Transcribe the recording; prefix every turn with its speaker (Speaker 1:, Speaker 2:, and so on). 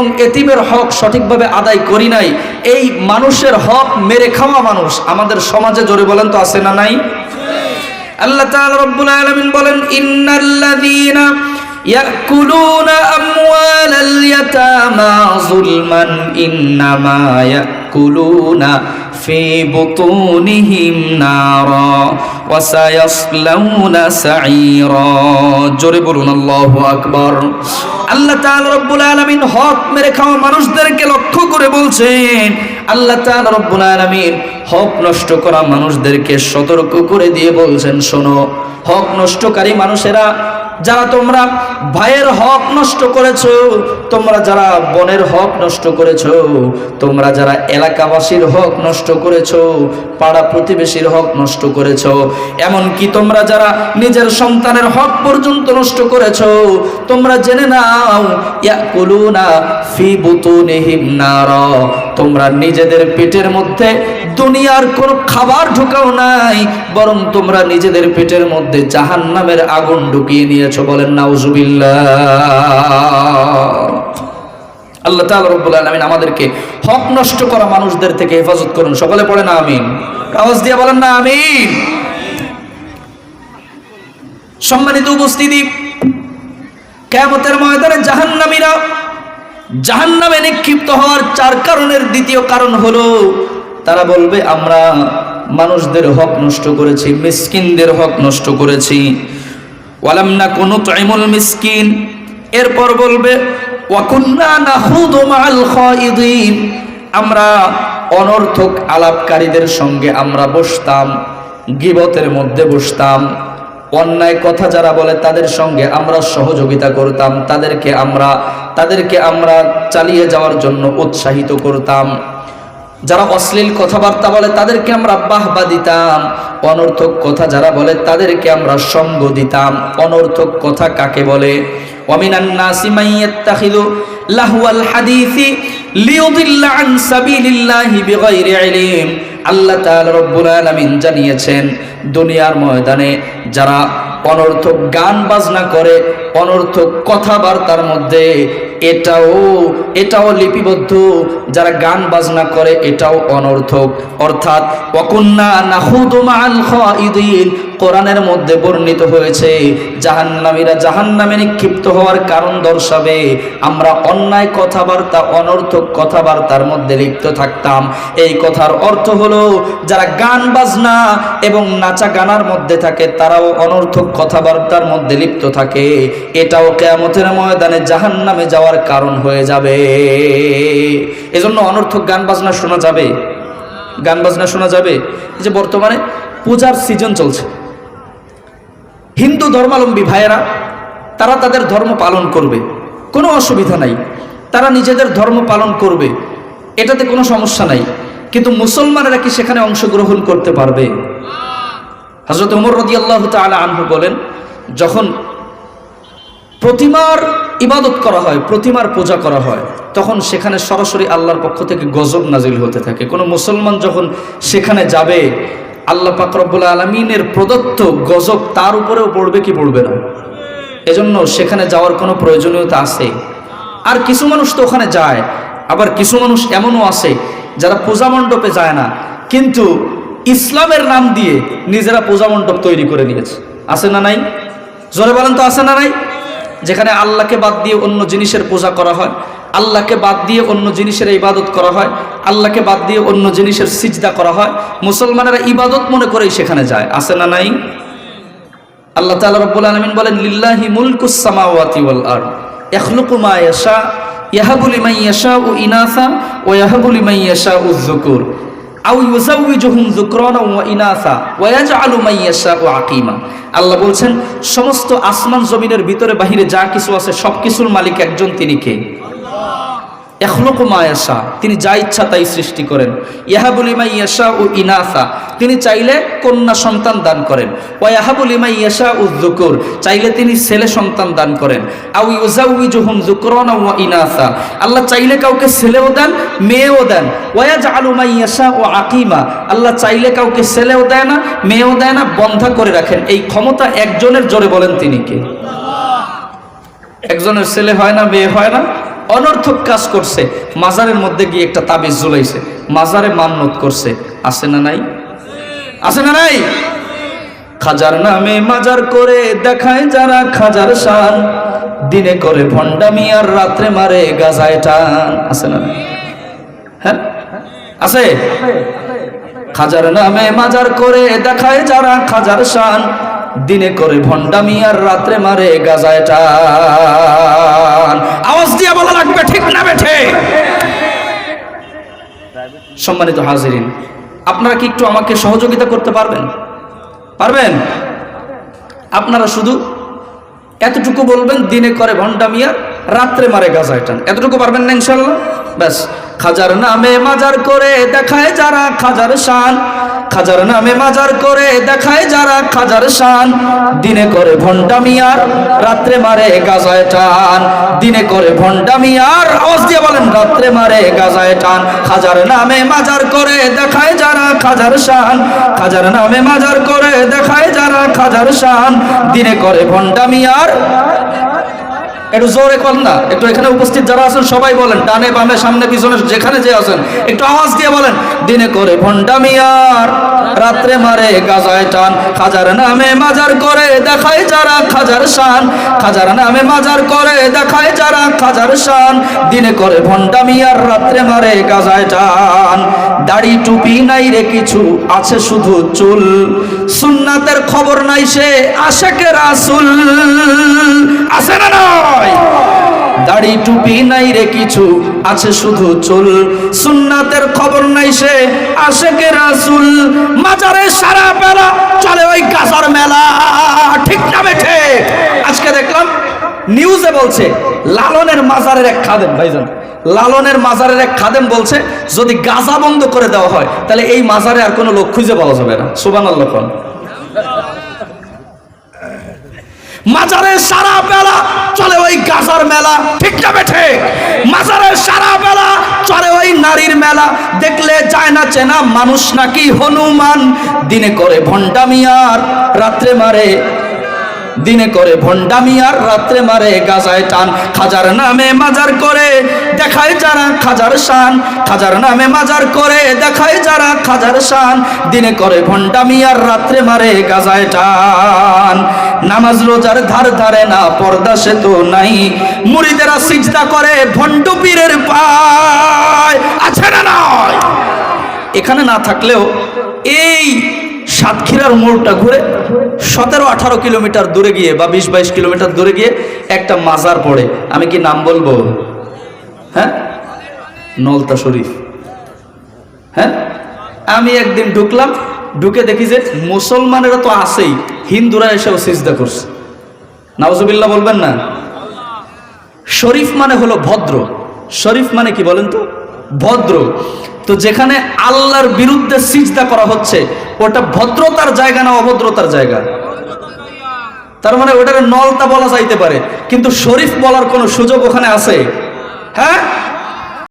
Speaker 1: এবং এতিমের হক সঠিকভাবে আদায় করি নাই। এই মানুষের হক মেরে খাওয়া মানুষ। আমাদের সমাজে জোরে বলেন তো আছে না নাই? আল্লাহ তাআলা রব্বুল আলামিন বলেন, ইন্নাল্লাযীনা ইয়াকুলুনা আমওয়ালাল ইয়াতামা যুলমান ইন্নামা বুতুনিহিম নারা ওয়া সায়াসলাউনা সাঈরা জোরে বলুন, আল্লাহু আকবার। আল্লাহ তাআলা রব্বুল আলামিন হক মেরে খাওয়া মানুষদেরকে লক্ষ্য করে বলছেন, আল্লাহ তাআলা রব্বুল আলামিন হক নষ্ট করা মানুষদেরকে সতর্ক করে দিয়ে বলছেন, শোনো, হক নষ্টকারী মানুষেরা যারা তোমরা ভাইয়ের হক নষ্ট করেছ, তোমরা যারা বনের হক নষ্ট করেছ, তোমরা যারা এলাকাবাসীর হক নষ্ট করেছ, পাড়া প্রতিবেশীর হক নষ্ট করেছ, এমনকি তোমরা যারা নিজের সন্তানের হক পর্যন্ত নষ্ট করেছ, তোমরা জেনে নাও, ইয়াকুলুনা ফি বুতুনিহিম নারা। তোমরা নিজেদের পেটের মধ্যে দুনিয়ার কোনো খাবার ঢুকাও নাই, বরং তোমরা নিজেদের পেটের মধ্যে জাহান্নামের আগুন ঢুকিয়ে নিয়েছো বলেন, নাউজুবিল্লাহ। আল্লাহ তাআলা রব্বুল আলামিন আমাদেরকে হক নষ্ট করা মানুষদের থেকে হেফাজত করুন। সকলে পড়ে না, আমিন। আওয়াজ দিয়ে বলেন না, আমিন। সম্মানিত উপস্থিতি, কেয়ামতের ময়দানে জাহান্নামীরা জাহান্নামে নিক্ষিপ্ত হওয়ার চার কারণের দ্বিতীয় কারণ হলো, তারা বলবে, আমরা মানুষদের হক নষ্ট করেছি, মিসকিনদের হক নষ্ট করেছি। ওয়ালাম না কোনো তাইমুল মিসকিন। এরপর বলবে, ওয়াকুন্না নাহুদু মাআল খাইদিন। আমরা অনর্থক আলাপকারীদের সঙ্গে আমরা বসতাম, গিবতের মধ্যে বসতাম। অন্যায় কথা যারা বলে তাদের সঙ্গে আমরা সহযোগিতা করতাম, তাদেরকে আমরা তাদেরকে আমরা চালিয়ে যাওয়ার জন্য উৎসাহিত করতাম। যারা অশ্লীল কথাবার্তা বলে তাদেরকে আমরা বাহবা দিতাম। অনর্থক কথা যারা বলে তাদেরকে আমরা সঙ্গ দিতাম। অনর্থক কথা কাকে বলে? লাহওয়াল হাদিসি লিয়ুদিল্লা আন সাবিলিল্লাহি বিগাইরি ইলম। আল্লাহ তাআলা রব্বুল আলামিন জানিয়েছেন, দুনিয়ার ময়দানে যারা অনর্থক গান বাজনা করে, অনর্থক কথাবার্তার মধ্যে এটাও এটাও লিপিবদ্ধ। যারা গান বাজনা করে, এটাও অনর্থক। অর্থাৎ অকন্যা নাহুদু মাআল খাইদিন কোরআনের মধ্যে বর্ণিত হয়েছে, জাহান্নামীরা জাহান্নামে নিক্ষিপ্ত হওয়ার কারণ দর্শাবে। আমরা অন্যায় কথাবার্তা, অনর্থক কথাবার্তার মধ্যে লিপ্ত থাকতাম। এই কথার অর্থ হলো, যারা গান বাজনা এবং নাচা গানার মধ্যে থাকে, তারাও অনর্থক কথাবার্তার মধ্যে লিপ্ত থাকে। এটাও কেয়ামতের ময়দানে জাহান্নামে যাওয়ার কারণ হয়ে যাবে। এজন্য অনর্থক গান বাজনা শোনা যাবে। গান বাজনা শোনা যাবে। যে বর্তমানে পূজার সিজন চলছে। হিন্দু ধর্মাবলম্বী ভাইয়েরা, তারা তাদের ধর্ম পালন করবে। কোনো অসুবিধা নাই। তারা নিজেদের ধর্ম পালন করবে। এটাতে কোনো সমস্যা নাই। কিন্তু মুসলমানেরা কি সেখানে অংশগ্রহণ করতে পারবে? হজরত উমর রদি আল্লাহ তালা আনহু বলেন, যখন প্রতিমার ইবাদত করা হয়, প্রতিমার পূজা করা হয়, তখন সেখানে সরাসরি আল্লাহর পক্ষ থেকে গজব নাজিল হতে থাকে। কোনো মুসলমান যখন সেখানে যাবে আল্লাহ পাক রব্বুল আলমিনের প্রদত্ত গজব তার উপরেও পড়বে কি পড়বে না? এজন্য সেখানে যাওয়ার কোনো প্রয়োজনীয়তা আছে। আর কিছু মানুষ তো ওখানে যায়, আবার কিছু মানুষ এমনও আছে যারা পূজা মণ্ডপে যায় না, কিন্তু ইসলামের নাম দিয়ে নিজেরা পূজা মণ্ডপ তৈরি করে নিয়েছে। আছে না নাই? জোরে বলেন তো আছে না নাই? যেখানে আল্লাহকে বাদ দিয়ে অন্য জিনিসের পূজা করা হয়। আল্লাহকে বাদ দিয়ে অন্য জিনিসের ইবাদত করা হয়, আল্লাহকে বাদ দিয়ে অন্য জিনিসের সিজদা করা হয়, মুসলমানেরা ইবাদত মনে করেই সেখানে যায়, আছে না নাই? আল্লাহ তাআলা রব্বুল আলামিন বলেন, লিল্লাহি মুলকুস সামাওয়াতি ওয়াল আরদ, ইয়াখলুকু মা ইয়াশা, ইয়াহাবু লিমান ইয়াশাউ ইনাসা, ওয়া ইয়াহাবু লিমান ইয়াশাউ যুকুর, আও ইউজাউইজুহুম যুকরানা ওয়া ইনাসা, ওয়া ইয়াজআলু মান ইয়াশাউ আকিমা। আল্লাহ বলছেন, সমস্ত আসমান জমিনের ভিতরে বাহিরে যা কিছু আছে সব কিছুর মালিক একজন তিনি কে? এখলক মায়াসা তিনি যা ইচ্ছা তাই সৃষ্টি করেন। ইয়াহাবুল ইমা ইয়াসা ও ইনাসা, তিনি চাইলে কন্যা সন্তান দান করেন। ও ইয়াহাবুল ইমা ইয়াসা ও জুকুর চাইলে তিনি ছেলে সন্তান দান করেন। আউ ইউজাউই জুহুম জুকরনা ও ইনাসা, আল্লাহ চাইলে কাউকে ছেলেও দেন, মেয়েও দেন। ওয়াজ আলুমা ইয়াসা ও আকিমা, আল্লাহ চাইলে কাউকে ছেলেও দেয় না, মেয়েও দেয় না, বন্ধা করে রাখেন। এই ক্ষমতা একজনের জোরে বলেন তিনি কে? একজনের ছেলে হয় না, মেয়ে হয় না? অনর্থক কাজ করছে। মাজারের মধ্যে গিয়ে একটা তাবিজ ঝুলাইছে মাজারে মান্নত করছে। আছে না নাই? আছে না নাই? খাজার নামে মাজার করে দেখায় যারা খাজার শান। দিনে করে ভণ্ডামি আর রাত্রে মারে গাজায় টান। আছে না নাই? হ্যাঁ? আছে? খাজার নামে মাজার করে দেখায় যারা খাজার শান। দিনে করে ভণ্ডামি আর রাত্রে মারে গাজায় টান। আওয়াজ দিয়ে বলা লাগবে, ঠিক না বেঠে? সম্মানিত হাজিরিন, আপনারা কি একটু আমাকে সহযোগিতা করতে পারবেন? পারবেন? আপনারা শুধু এতটুকু বলবেন, দিনে করে ভণ্ডামিয়া রাত্রে মারে গাজায় টান। এতটুকু পারবেন না ইনশাল্লাহ ব্যাস। খাজার নামে মাজার করে দেখায় যারা খাজার শান। খাজার নামে মাজার করে দেখায় যারা খাজার শান। দিনে করে ভণ্ডামিয়ার রাত্রে মারে গাজায় টান। দিনে করে ভণ্ডামিয়ার আওয়াজ দিয়ে বলেন, রাত্রে মারে গাজায় টান। খাজার নামে মাজার করে দেখায় যারা খাজার শান। খাজার নামে মাজার করে দেখায় যারা খাজার শান। দিনে করে ভণ্ডামিয়ার একটু জোরে কর না। একটু এখানে উপস্থিত যারা আছেন, সবাই বলেন, ডানে বামে, সামনে, পিছনে, যেখানে যে আছেন, একটু আওয়াজ দিয়ে বলেন, দিনে করে ভণ্ডামিয়ার রাত্রে মারে গাজায় টান, খাজার নামে মাজার করে দেখায় যারা খাজার শান, খাজার নামে মাজার করে দেখায় যারা খাজার শান, দিনে করে ভণ্ডামিয়ার রাত্রে মারে গাজায় টান, দাড়ি টুপি নাই রে কিছু, আছে শুধু চুল, সুন্নাতের খবর নাই সে আশেকে রাসুল আছে না? নয় দাড়ি টুপি নাই রে কিছু, আছে শুধু চুল। সুন্নাতের খবর নাই সে, আশেকে রাসুল। মাজারে সারা বেলা চলে ওই গাজার মেলা। ঠিক না বেঠে? আজকে দেখলাম নিউজে বলছে, লালনের মাজারের এক খাদেম, ভাইজান। লালনের মাজারের এক খাদেম বলছে, যদি গাজা বন্ধ করে দেওয়া হয়, তাহলে এই মাজারে আর কোনো লোক খুঁজে পাওয়া যাবে না। সুবান আল্লাহ মাজারের সারা বেলা গাজার মেলা, ঠিক না বেঠে মাজারের সারা বেলা চরে ওই নারীর মেলা। দেখলে যায় না চেনা মানুষ নাকি হনুমান। দিনে করে ভণ্ডামিয়ার রাত্রে মারে দিনে করে ভণ্ডামি আর রাত্রে মারে গাজায় টান। খাজার নামে মাজার করে, দেখায় যারা খাজার শান। খাজার নামে মাজার করে, দেখায় যারা খাজার শান। দিনে করে ভণ্ডামি আর রাত্রে মারে গাজায় টান। নামাজ রোজার ধার ধারে না, পর্দা সে তো নাই। মুড়িদেরা সিজদা করে, ভণ্ড পীরের পায়। আছে না নয় এখানে না থাকলেও এই সাতক্ষীরার মোড়টা ঘুরে সতেরো, আঠারো কিলোমিটার দূরে গিয়ে বা বিশ, বাইশ কিলোমিটার দূরে গিয়ে একটা মাজার পড়ে। আমি কি নাম বলব? হ্যাঁ? নলতা শরীফ। হ্যাঁ? আমি একদিন ঢুকলাম, ঢুকে দেখি যে মুসলমানেরা তো আছেই, হিন্দুরা এসেও সিজদা করছে। নাওজুবিল্লাহ বলবেন না? শরীফ মানে হলো ভদ্র। শরীফ মানে কি বলেন তো? ভদ্র। তো যেখানে আল্লাহর বিরুদ্ধে সিজদা করা হচ্ছে, ওটা ভদ্রতার জায়গা না অভদ্রতার জায়গা? তার মানে ওটাকে নলতা বলা যাইতে পারে, কিন্তু শরীফ বলার কোনো সুযোগ ওখানে আছে? হ্যাঁ?